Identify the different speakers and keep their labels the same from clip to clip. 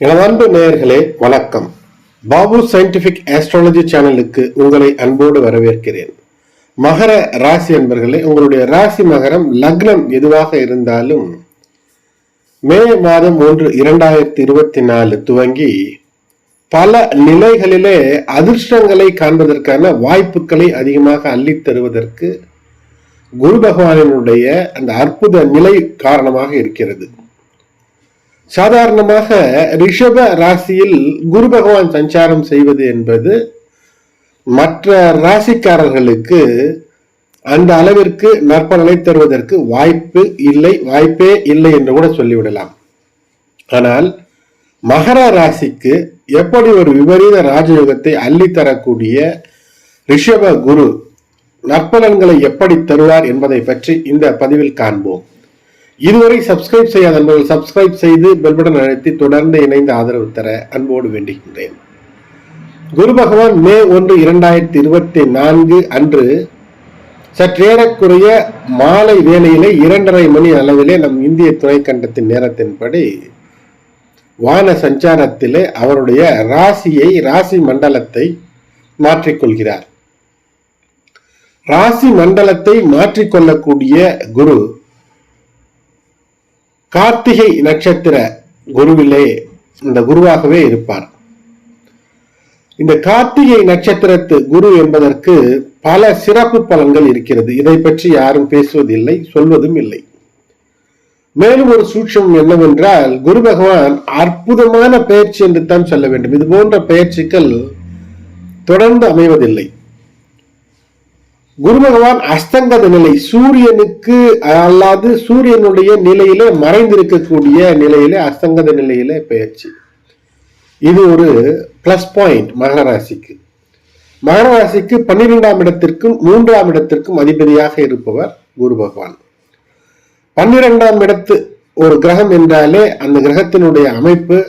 Speaker 1: எனது அன்பு நேயர்களே வணக்கம். பாபு சயின்டிபிக் ஆஸ்ட்ராலஜி சேனலுக்கு உங்களை அன்போடு வரவேற்கிறேன். மகர ராசி அன்பர்களே உங்களுடைய ராசி மகரம் லக்னம் எதுவாக இருந்தாலும் மே மாதம் ஒன்று இரண்டாயிரத்தி இருபத்தி நாலு துவங்கி பல நிலைகளிலே அதிர்ஷ்டங்களை காண்பதற்கான வாய்ப்புகளை அதிகமாக அள்ளித் தருவதற்கு குரு பகவானினுடைய அந்த அற்புத நிலை காரணமாக இருக்கிறது. சாதாரணமாக ரிஷப ராசியில் குரு பகவான் சஞ்சாரம் செய்வது என்பது மற்ற ராசிக்காரர்களுக்கு அந்த அளவிற்கு நற்பலனை தருவதற்கு வாய்ப்பு இல்லை வாய்ப்பே இல்லை என்று கூட சொல்லிவிடலாம். ஆனால் மகர ராசிக்கு எப்படி ஒரு விபரீத ராஜயோகத்தை அள்ளித்தரக்கூடிய ரிஷப குரு நற்பலன்களை எப்படி தருவார் என்பதை பற்றி இந்த பதிவில் காண்போம். இதுவரை சப்ஸ்கிரைப் செய்யாத அன்பர்கள் சப்ஸ்கிரைப் செய்து பெல்பட்டன் அழைத்து தொடர்ந்து இணைந்து ஆதரவு தர அன்போடு வேண்டுகின்றேன் குரு பகவான் மே ஒன்று இரண்டாயிரத்தி இருபத்தி நான்கு அன்று சற்றேறக்குறைய மாலை வேளையிலே இரண்டரை மணி அளவிலே நம் இந்திய துணைக்கண்டத்தின் நேரத்தின்படி வான சஞ்சாரத்திலே அவருடைய ராசியை ராசி மண்டலத்தை மாற்றிக்கொள்கிறார். ராசி மண்டலத்தை மாற்றிக்கொள்ளக்கூடிய குரு கார்த்திகை நட்சத்திர குருவிலே இந்த குருவாகவே இருப்பார். இந்த கார்த்திகை நட்சத்திரத்து குரு என்பதற்கு பல சிறப்பு பலன்கள் இருக்கிறது. இதை பற்றி யாரும் பேசுவதில்லை சொல்வதும் இல்லை. மேலும் ஒரு சூட்சம் என்னவென்றால் குரு பகவான் அற்புதமான பயிற்சி என்று தான் சொல்ல வேண்டும். இது போன்ற பயிற்சிகள் தொடர்ந்து அமைவதில்லை. குரு பகவான் அஸ்தங்கத நிலை சூரியனுக்கு அல்லாது சூரியனுடைய நிலையிலே மறைந்திருக்கக்கூடிய நிலையிலே அஸ்தங்கத நிலையிலே பயிற்சி இது ஒரு பிளஸ் பாயிண்ட் மகர ராசிக்கு. மகர ராசிக்கு பன்னிரெண்டாம் இடத்திற்கும் மூன்றாம் இடத்திற்கும் அதிபதியாக இருப்பவர் குரு பகவான் பன்னிரெண்டாம் இடத்து ஒரு கிரகம் என்றாலே அந்த கிரகத்தினுடைய அமைப்பு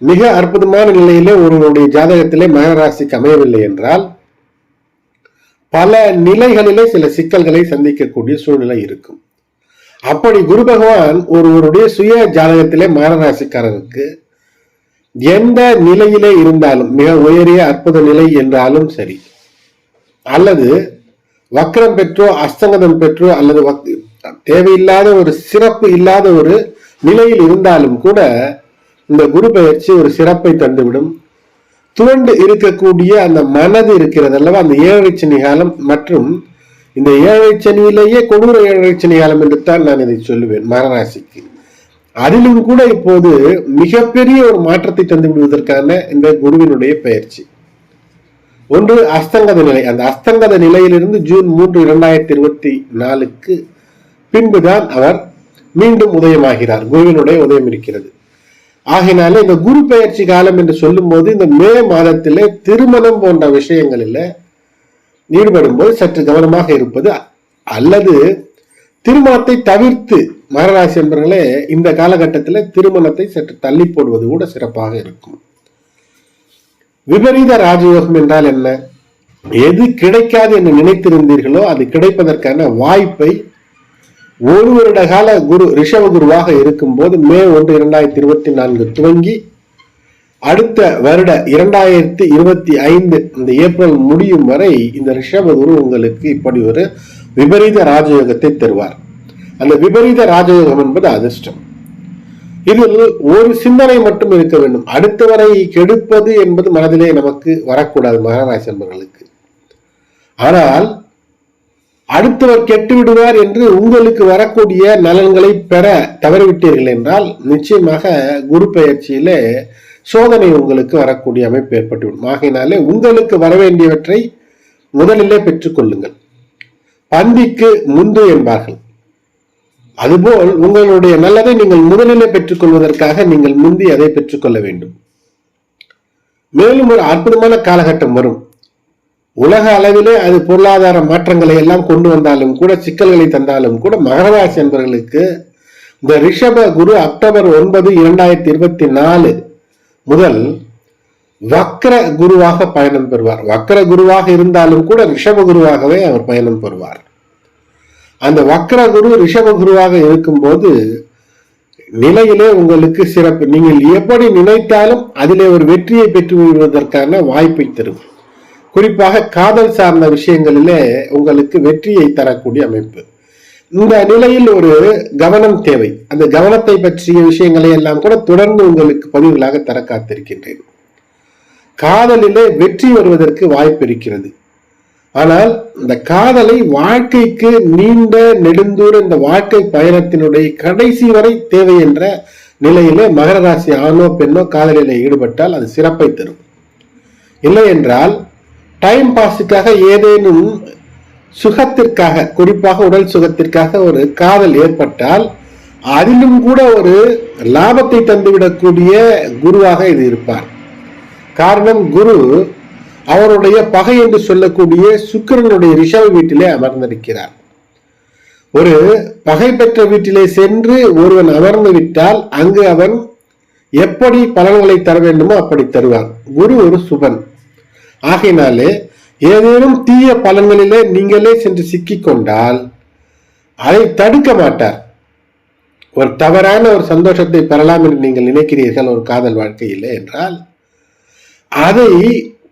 Speaker 1: மிக அற்புதமான நிலையிலே ஒருவருடைய ஜாதகத்திலே மகர ராசிக்கு அமையவில்லை என்றால் பல நிலைகளிலே சில சிக்கல்களை சந்திக்கக்கூடிய சூழ்நிலை இருக்கும். அப்படி குரு பகவான் ஒருவருடைய சுய ஜாதகத்திலே மகரராசிக்காரருக்கு எந்த நிலையிலே இருந்தாலும் மிக உயரிய அற்புத நிலை என்றாலும் சரி அல்லது வக்ரம் பெற்றோ அஸ்தங்கதம் பெற்றோ அல்லது வக்- தேவையில்லாத ஒரு சிறப்பு இல்லாத ஒரு நிலையில் இருந்தாலும் கூட இந்த குரு பயிற்சி ஒரு சிறப்பை தந்துவிடும். துவண்டு இருக்கக்கூடிய அந்த மனது இருக்கிறது அல்லவா அந்த ஏழரை சனி காலம் மற்றும் இந்த ஏழரை சனியிலேயே கொடூர ஏழரை சனி காலம் என்று தான் நான் இதை சொல்லுவேன் மகராசிக்கு அதிலும் கூட இப்போது மிகப்பெரிய ஒரு மாற்றத்தை தந்து விடுவதற்கான இந்த குருவினுடைய பயிற்சி. ஒன்று அஸ்தங்கத நிலை. அந்த அஸ்தங்கத நிலையிலிருந்து ஜூன் மூன்று இரண்டாயிரத்தி இருபத்தி நாலுக்கு பின்புதான் அவர் மீண்டும் உதயமாகிறார். குருவினுடைய உதயம் இருக்கிறது. ஆகையினால இந்த குரு பெயர்ச்சி காலம் என்று சொல்லும் போது இந்த மே மாதத்திலே திருமணம் போன்ற விஷயங்களில் ஈடுபடும் போது சற்று கவனமாக இருப்பது அல்லது திருமணத்தை தவிர்த்து மகராசி என்பவர்களே இந்த காலகட்டத்தில் திருமணத்தை சற்று தள்ளி போடுவது கூட சிறப்பாக இருக்கும். விபரீத ராஜயோகம் என்றால் என்ன? எது கிடைக்காது என்று நினைத்திருந்தீர்களோ அது கிடைப்பதற்கான வாய்ப்பை ஒரு வருட கால குரு ரிஷவ குருவாக இருக்கும்போது மே ஒன்று இரண்டாயிரத்தி இருபத்தி நான்கு துவங்கி அடுத்த வருட இரண்டாயிரத்தி இருபத்தி ஐந்து இந்த ஏப்ரல் முடியும் வரை இந்த ரிஷப குரு உங்களுக்கு இப்படி ஒரு விபரீத ராஜயோகத்தை தருவார். அந்த விபரீத ராஜயோகம் என்பது அதிர்ஷ்டம். இதில் ஒரு சிந்தனை மட்டும் இருக்க வேண்டும். அடுத்தவரை கெடுப்பது என்பது மனதிலே நமக்கு வரக்கூடாது மகாராசி என்பவர்களுக்கு ஆனால் அடுத்தவர் கெட்டு விடுவார் என்று உங்களுக்கு வரக்கூடிய நலன்களை பெற தவறிவிட்டீர்கள் என்றால் நிச்சயமாக குரு பெயர்ச்சியிலே சோதனை உங்களுக்கு வரக்கூடிய அமைப்பு ஏற்பட்டுவிடும். ஆகையினாலே உங்களுக்கு வர வேண்டியவற்றை முதலிலே பெற்றுக்கொள்ளுங்கள் பந்திக்கு முந்து என்பார்கள். அதுபோல் உங்களுடைய நல்லதை நீங்கள் முதலிலே பெற்றுக்கொள்வதற்காக நீங்கள் முந்தி அதை பெற்றுக்கொள்ள வேண்டும். மேலும் ஒரு அற்புதமான காலகட்டம் வரும். உலக அளவிலே அது பொருளாதார மாற்றங்களை எல்லாம் கொண்டு வந்தாலும் கூட சிக்கல்களை தந்தாலும் கூட மகராசி என்பவர்களுக்கு இந்த ரிஷப குரு அக்டோபர் ஒன்பது இரண்டாயிரத்தி இருபத்தி நாலு முதல் வக்ர குருவாக பயணம் பெறுவார். வக்ர குருவாக இருந்தாலும் கூட ரிஷப குருவாகவே அவர் பயணம் பெறுவார். அந்த வக்ர குரு ரிஷப குருவாக இருக்கும்போது நிலையிலே உங்களுக்கு சிறப்பு. நீங்கள் எப்படி நினைத்தாலும் அதிலே ஒரு வெற்றியை பெற்று விடுவதற்கான வாய்ப்பை தரும். குறிப்பாக காதல் சார்ந்த விஷயங்களிலே உங்களுக்கு வெற்றியை தரக்கூடிய அமைப்பு. இந்த நிலையில் ஒரு கவனம் தேவை. அந்த கவனத்தை பற்றிய விஷயங்களை எல்லாம் கூட தொடர்ந்து உங்களுக்கு பதிவுகளாக தர காத்திருக்கின்றேன். காதலிலே வெற்றி வருவதற்கு வாய்ப்பு இருக்கிறது. ஆனால் இந்த காதலை வாழ்க்கைக்கு நீண்ட நெடுந்தூர இந்த வாழ்க்கை பயணத்தினுடைய கடைசி வரை தேவை என்ற நிலையிலே மகர ராசி ஆணோ பெண்ணோ காதலில் ஈடுபட்டால் அது சிறப்பை தரும். இல்லை என்றால் டைம் பாஸுக்காக ஏதேனும் சுகத்திற்காக குறிப்பாக உடல் சுகத்திற்காக ஒரு காதல் ஏற்பட்டால் அதிலும் கூட ஒரு லாபத்தை தந்துவிடக்கூடிய குருவாக இது இருப்பார். காரணம் குரு அவருடைய பகை என்று சொல்லக்கூடிய சுக்கிரனுடைய ரிஷவ் வீட்டிலே அமர்ந்திருக்கிறார். ஒரு பகை பெற்ற வீட்டிலே சென்று ஒருவன் அமர்ந்து விட்டால் அங்கு அவன் எப்படி பலன்களை தர வேண்டுமோ அப்படி தருவான். குரு ஒரு சுபன். ஆகையினாலே ஏதேனும் தீய பலன்களிலே நீங்களே சென்று சிக்கிக் கொண்டால் அதை தடுக்க மாட்டார். ஒரு தவறான ஒரு சந்தோஷத்தை பெறலாம் என்று நீங்கள் நினைக்கிறீர்கள் ஒரு காதல் வாழ்க்கையில் என்றால் அதை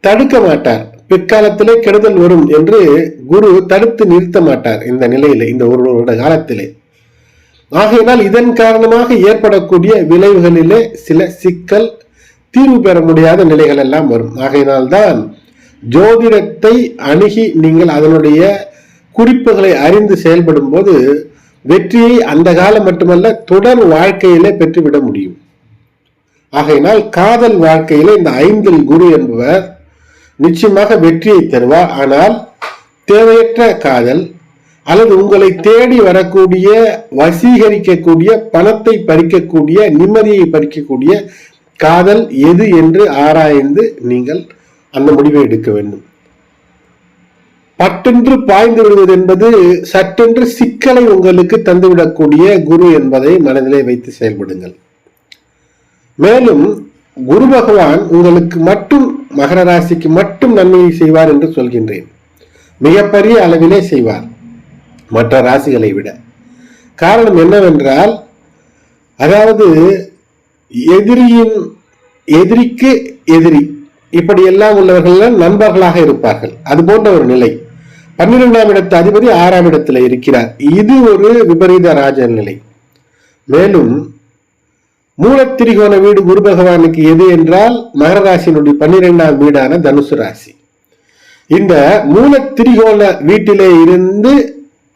Speaker 1: தடுக்க மாட்டார். பிற்காலத்திலே கெடுதல் வரும் என்று குரு தடுத்து நிறுத்த மாட்டார் இந்த நிலையில இந்த ஒரு வருட காலத்திலே. ஆகையினால் இதன் காரணமாக ஏற்படக்கூடிய விளைவுகளிலே சில சிக்கல் தீர்வு பெற முடியாத நிலைகள் எல்லாம் வரும். ஆகையினால்தான் ஜோதிடத்தை அணுகி நீங்கள் அதனுடைய குறிப்புகளை அறிந்து செயல்படும் போது வெற்றியை அந்த காலம் மட்டுமல்ல தொடர் வாழ்க்கையிலே பெற்றுவிட முடியும். ஆகையினால் காதல் வாழ்க்கையில இந்த ஐந்தில் குரு என்பவர் நிச்சயமாக வெற்றியை தருவார். ஆனால் தேவையற்ற காதல் அல்லது உங்களை தேடி வரக்கூடிய வசீகரிக்கக்கூடிய பணத்தை பறிக்கக்கூடிய நிம்மதியை பறிக்கக்கூடிய காதல் எது என்று ஆராய்ந்து நீங்கள் அந்த முடிவை எடுக்க வேண்டும். பட்டென்று பாய்ந்து விடுவது என்பது சட்டென்று சிக்கலை உங்களுக்கு தந்துவிடக்கூடிய குரு என்பதை மனதிலே வைத்து செயல்படுங்கள். மேலும் குரு பகவான் உங்களுக்கு மட்டும் மகர ராசிக்கு மட்டும் நன்மையை செய்வார் என்று சொல்கின்றேன். மிகப்பெரிய அளவிலே செய்வார் மற்ற ராசிகளை விட. காரணம் என்னவென்றால் அதாவது எதிரியின் எதிரிக்கு எதிரி இப்படி எல்லாம் உள்ளவர்கள் நண்பர்களாக இருப்பார்கள். அது போன்ற ஒரு நிலை. பன்னிரெண்டாம் இடத்து அதிபதி ஆறாம் இடத்துல இருக்கிறார். இது ஒரு விபரீத ராஜ நிலை மேலும் மூலத்திரிகோண வீடு குரு பகவானுக்கு எது என்றால் மகர ராசியினுடைய பன்னிரெண்டாம் வீடான தனுசு ராசி. இந்த மூலத்திரிகோண வீட்டிலே இருந்து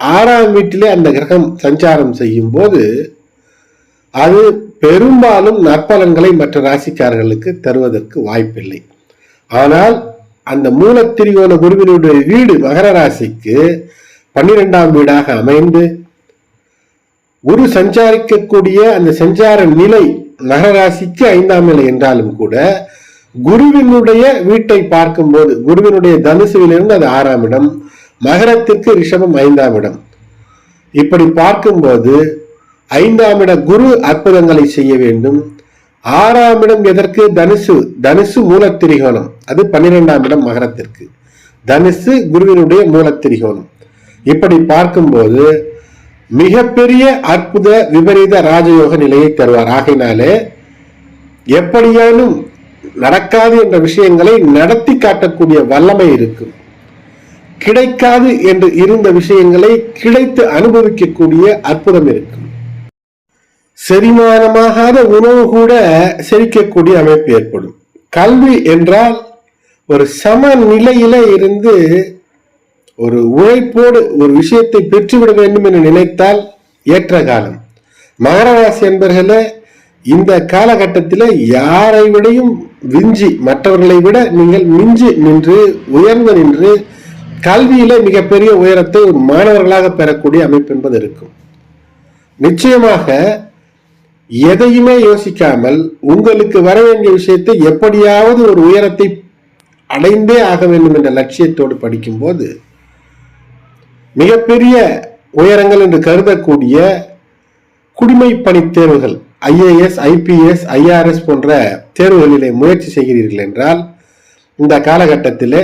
Speaker 1: ஆறாம் வீட்டிலே அந்த கிரகம் சஞ்சாரம் செய்யும் போது அது பெரும்பாலும் நற்பலன்களை மற்ற ராசிக்காரர்களுக்கு தருவதற்கு வாய்ப்பில்லை. ஆனால் அந்த மூலத்திரிகோண குருவினுடைய வீடு மகர ராசிக்கு பன்னிரெண்டாம் வீடாக அமைந்து குரு சஞ்சாரிக்கக்கூடிய அந்த சஞ்சார நிலை நகராசிக்கு ஐந்தாம் நிலை என்றாலும் கூட குருவினுடைய வீட்டை பார்க்கும்போது குருவினுடைய தனுசுவிலிருந்து அது ஆறாம் இடம் மகரத்திற்கு ரிஷபம் ஐந்தாம் இடம். இப்படி பார்க்கும்போது ஐந்தாம் இட குரு அற்புதங்களை செய்ய வேண்டும். ஆறாம் இடம் எதற்கு? தனுசு. தனுசு மூலத்திரிகோணம். அது பன்னிரெண்டாம் இடம் மகரத்திற்கு. தனுசு குருவினுடைய மூலத்திரிகோணம். இப்படி பார்க்கும்போது மிகப்பெரிய அற்புத விபரீத ராஜயோக நிலையை தருவார். ஆகையினாலே எப்படியானும் நடக்காது என்ற விஷயங்களை நடத்தி காட்டக்கூடிய வல்லமை இருக்கும். கிடைக்காது என்று இருந்த விஷயங்களை கிடைத்து அனுபவிக்கக்கூடிய அற்புதம் இருக்கும். செரிமானமாகாத உணவு கூட செரிக்கக்கூடிய அமைப்பு ஏற்படும். கல்வி என்றால் ஒரு சம நிலையில இருந்து ஒரு உழைப்போடு ஒரு விஷயத்தை பெற்றுவிட வேண்டும் என்று நினைத்தால் ஏற்ற காலம். மகரராசி என்பர்களே இந்த காலகட்டத்தில் யாரை விடையும் விஞ்சி மற்றவர்களை விட நீங்கள் மிஞ்சி நின்று உயர்ந்து நின்று கல்வியில மிகப்பெரிய உயரத்தை ஒரு மாணவர்களாக பெறக்கூடிய அமைப்பு என்பது இருக்கும். நிச்சயமாக எதையுமே யோசிக்காமல் உங்களுக்கு வர வேண்டிய விஷயத்தை எப்படியாவது ஒரு உயரத்தை அடைந்தே ஆக வேண்டும் என்ற லட்சியத்தோடு படிக்கும்போது மிகப்பெரிய உயரங்கள் என்று கருதக்கூடிய குடிமை பணி தேர்வுகள் ஐஏஎஸ் ஐபிஎஸ் ஐஆர்எஸ் போன்ற தேர்வுகளிலே முயற்சி செய்கிறீர்கள் என்றால் இந்த காலகட்டத்தில்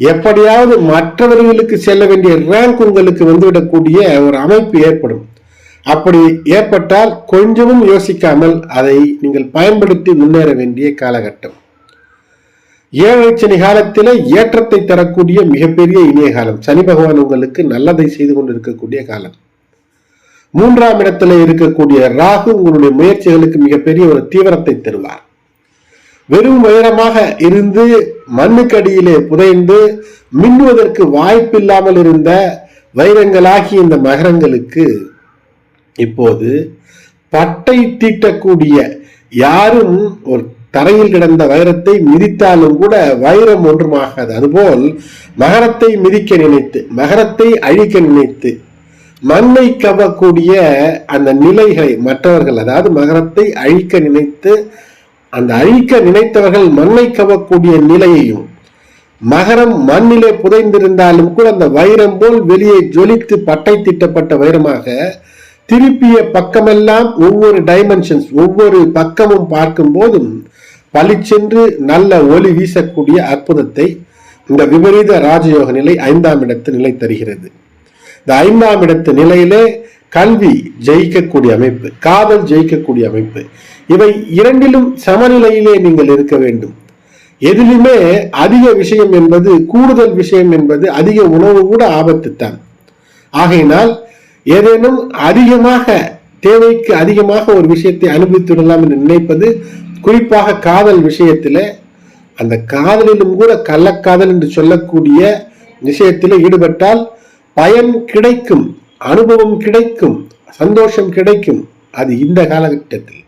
Speaker 1: எப்படியாவது மற்றவர்களுக்கு செல்ல வேண்டிய ரேங்க் உங்களுக்கு வந்துவிடக்கூடிய ஒரு அமைப்பு ஏற்படும். அப்படி ஏற்பட்டால் கொஞ்சமும் யோசிக்காமல் அதை நீங்கள் பயன்படுத்தி முன்னேற வேண்டிய காலகட்டம். ஏழை சனி காலத்தில் ஏற்றத்தை தரக்கூடிய மிகப்பெரிய இனிய காலம். சனி பகவான் உங்களுக்கு நல்லதை செய்து கொண்டிருக்கக்கூடிய காலம். மூன்றாம் இடத்துல இருக்கக்கூடிய ராகு உங்களுடைய முயற்சிகளுக்கு மிகப்பெரிய ஒரு தீவிரத்தை தருவார். வெறும் வைரமாக இருந்து மண்ணுக்கடியிலே புதைந்து மின்னுவதற்கு வாய்ப்பில்லாமல் இருந்த வைரங்களாகிய இந்த மகரங்களுக்கு இப்போது பட்டை தீட்டக்கூடிய யாரும் ஒரு தரையில் கிடந்த வைரத்தை மிதித்தாலும் கூட வைரம் ஒன்றுமாகாது. அதுபோல் மகரத்தை மிதிக்க நினைத்து மகரத்தை அழிக்க நினைத்து மண்ணை கவக்கூடிய அந்த நிலைகளை மற்றவர்கள் அதாவது மகரத்தை அழிக்க நினைத்து அந்த அழிக்க நினைத்தவர்கள் மண்ணை கவக்கூடிய நிலையையும் மகரம் மண்ணிலே புதைந்திருந்தாலும் கூட அந்த வைரம் போல் வெளியே ஜொலித்து பட்டை திட்டப்பட்ட வைரமாக திருப்பிய பக்கமெல்லாம் ஒவ்வொரு டைமென்ஷன்ஸ் ஒவ்வொரு பக்கமும் பார்க்கும் போதும் பளிச்சென்று நல்ல ஒளி வீசக்கூடிய அற்புதத்தை இந்த விபரீத ராஜயோக நிலை ஐந்தாம் இடத்து நிலை தருகிறது. இந்த ஐந்தாம் இடத்து நிலையிலே கல்வி ஜெயிக்கக்கூடிய அமைப்பு காதல் ஜெயிக்கக்கூடிய அமைப்பு. இவை இரண்டிலும் சமநிலையிலே நீங்கள் இருக்க வேண்டும். எதிலுமே அதிக விஷயம் என்பது கூடுதல் விஷயம் என்பது அதிக உணவு கூட ஆபத்து தான் ஆகையினால் ஏதேனும் அதிகமாக தேவைக்கு அதிகமாக ஒரு விஷயத்தை அனுபவித்துடலாம் என்று நினைப்பது குறிப்பாக காதல் விஷயத்தில் அந்த காதலிலும் கூட கள்ளக்காதல் என்று சொல்லக்கூடிய விஷயத்தில் ஈடுபட்டால் பயன் கிடைக்கும் அனுபவம் கிடைக்கும் சந்தோஷம் கிடைக்கும் அது இந்த காலகட்டத்தில்.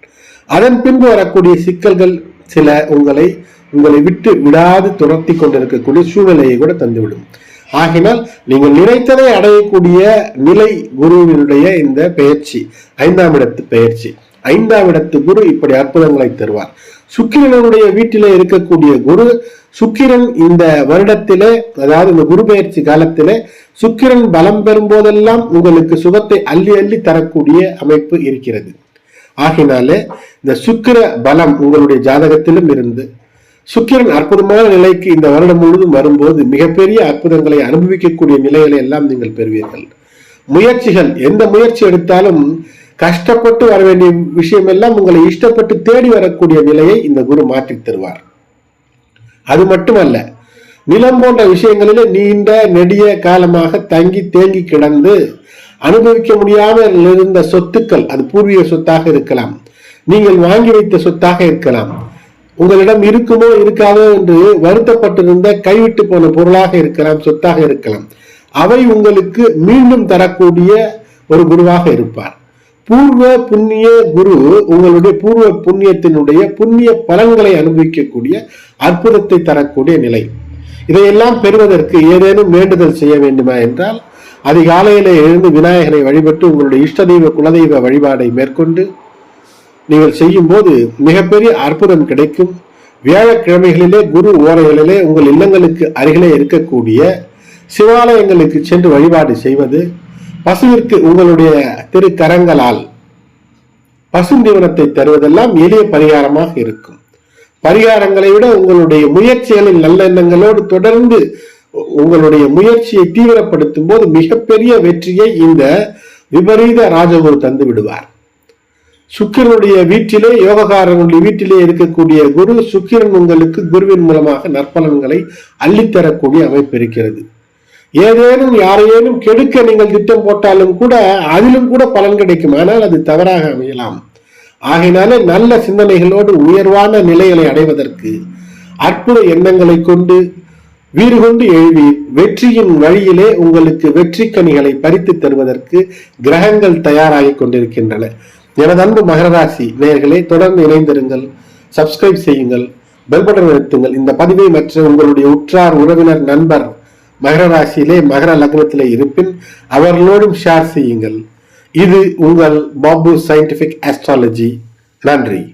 Speaker 1: அதன் பின்பு வரக்கூடிய சிக்கல்கள் சில உங்களை உங்களை விட்டு விடாது துரத்தி கொண்டிருக்கக்கூடிய சூழ்நிலையை கூட தந்துவிடும். ஆகினால் நீங்கள் நினைத்ததை அடையக்கூடிய நிலை குருவினுடைய இந்த பெயர்ச்சி ஐந்தாம் இடத்து பெயர்ச்சி. ஐந்தாம் இடத்து குரு இப்படி அற்புதங்களை தருவார். சுக்கிரனுடைய வீட்டிலே இருக்கக்கூடிய குரு சுக்கிரன் இந்த வருடத்திலே அதாவது இந்த குரு பெயர்ச்சி காலத்திலே சுக்கிரன் பலம் பெறும் போதெல்லாம் உங்களுக்கு சுகத்தை அள்ளி அள்ளி தரக்கூடிய அமைப்பு இருக்கிறது. ஆகினாலே இந்த சுக்கிர பலம் உங்களுடைய ஜாதகத்திலும் இருந்து சுக்கிரன் அற்புதமான நிலைக்கு இந்த வருடம் முழுவதும் வரும்போது மிகப்பெரிய அற்புதங்களை அனுபவிக்கக்கூடிய நிலைகளை எல்லாம் நீங்கள் பெறுவீர்கள். முயற்சிகள் எந்த முயற்சி எடுத்தாலும் கஷ்டப்பட்டு வர வேண்டிய விஷயம் எல்லாம் உங்களை இஷ்டப்பட்டு தேடி வரக்கூடிய நிலையை இந்த குரு மாற்றி தருவார். அது மட்டுமல்ல நிலம் போன்ற விஷயங்களிலே நீண்ட நெடிய காலமாக தங்கி தேங்கி கிடந்து அனுபவிக்க முடியாமல் இருந்த சொத்துக்கள் அது பூர்வீக சொத்தாக இருக்கலாம் நீங்கள் வாங்கி வைத்த சொத்தாக இருக்கலாம் உங்களிடம் இருக்குமோ இருக்காதோ என்று வருத்தப்பட்டிருந்த கைவிட்டு போன பொருளாக இருக்கலாம் சொத்தாக இருக்கலாம். அவை உங்களுக்கு மீண்டும் தரக்கூடிய ஒரு குருவாக இருப்பார். பூர்வ புண்ணிய குரு உங்களுடைய பூர்வ புண்ணியத்தினுடைய புண்ணிய பலன்களை அனுபவிக்கக்கூடிய அற்புதத்தை தரக்கூடிய நிலை. இதையெல்லாம் பெறுவதற்கு ஏதேனும் வேண்டுதல் செய்ய வேண்டுமா என்றால் அதிகாலையில எழுந்து விநாயகரை வழிபட்டு உங்களுடைய இஷ்ட தெய்வ குலதெய்வ வழிபாடை மேற்கொண்டு நீங்கள் செய்யும் போது மிகப்பெரிய அற்புதம் கிடைக்கும். வியாழக்கிழமைகளிலே குரு ஓரைகளிலே உங்கள் இல்லங்களுக்கு அருகிலே இருக்கக்கூடிய சிவாலயங்களுக்கு சென்று வழிபாடு செய்வது பசுவிற்கு உங்களுடைய திருக்கரங்களால் பசுந்தீவனத்தை தருவதெல்லாம் எளிய பரிகாரமாக இருக்கும். பரிகாரங்களை விட உங்களுடைய முயற்சிகளில் நல்லெண்ணங்களோடு தொடர்ந்து உங்களுடைய முயற்சியை தீவிரப்படுத்தும் போது மிகப்பெரிய வெற்றியை இந்த விபரீத ராஜகுரு தந்து விடுவார். சுக்கிரனுடைய வீட்டிலே யோகக்காரனுடைய வீட்டிலே இருக்கக்கூடிய குரு சுக்கிரன் உங்களுக்கு குருவின் மூலமாக நற்பலன்களை அள்ளித்தரக்கூடிய அமைப்பு இருக்கிறது. ஏதேனும் யாரையேனும் கெடுக்க நீங்கள் திட்டம் போட்டாலும் கூட அதிலும் கூட பலன் கிடைக்கும். ஆனால் அது தவறாக அமையலாம். ஆகையினாலே நல்ல சிந்தனைகளோடு உயர்வான நிலைகளை அடைவதற்கு அற்புத எண்ணங்களை கொண்டு வீறு கொண்டு எழுவி வெற்றியின் வழியிலே உங்களுக்கு வெற்றி கனிகளை பறித்து தருவதற்கு கிரகங்கள் தயாராகி கொண்டிருக்கின்றன. எனது அன்பு மகர நேயர்களே தொடர்ந்து இணைந்திருங்கள் சப்ஸ்கிரைப் செய்யுங்கள் பெல் பட்டன் நிறுத்துங்கள் இந்த பதிவை மற்ற உங்களுடைய உற்றார் உறவினர் நண்பர் மகர ராசியிலே மகர லக்னத்திலே இருப்பின் அவர்களோடும் ஷேர் செய்யுங்கள். இது உங்கள் பாபு சயின்டிபிக் ஆஸ்ட்ராலஜி நன்றி.